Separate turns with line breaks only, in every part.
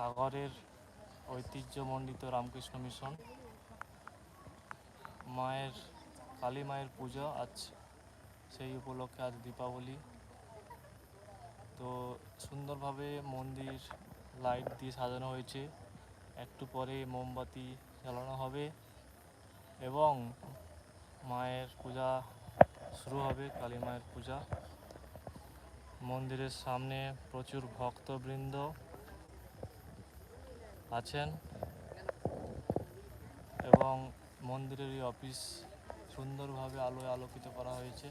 সাগরের ঐতিহ্যমণ্ডিত রামকৃষ্ণ মিশন। মায়ের, কালী মায়ের পুজো আজ সেই উপলক্ষে আজ দীপাবলি। তো সুন্দরভাবে মন্দির লাইট দিয়ে সাজানো হয়েছে। একটু পরে মোমবাতি জ্বালানো হবে এবং মায়ের পূজা শুরু হবে, কালী মায়ের পূজা। মন্দিরের সামনে প্রচুর ভক্তবৃন্দ। আছেন এবং মন্দিরের এই অফিস সুন্দরভাবে আলোয় আলোকিত করা হয়েছে।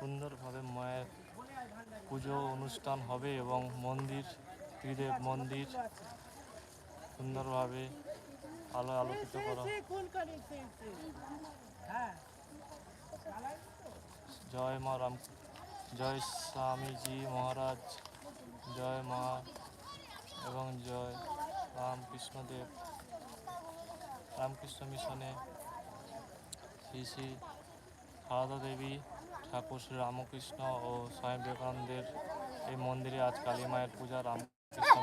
সুন্দরভাবে মায়ের পুজো অনুষ্ঠান হবে এবং মন্দির ত্রিদেব মন্দির সুন্দরভাবে আলো আলোকিত করা।
হ্যাঁ।
জয় মা রাম জয় স্বামীজি মহারাজ জয় মা এবং জয় রামকৃষ্ণদেব। রামকৃষ্ণ মিশনে শ্রী শ্রী সারদা দেবী ঠাকুর শ্রী রামকৃষ্ণ ও স্বামী বিবেকানন্দের এই মন্দিরে আজ কালী মায়ের পূজা রামকৃষ্ণ 哎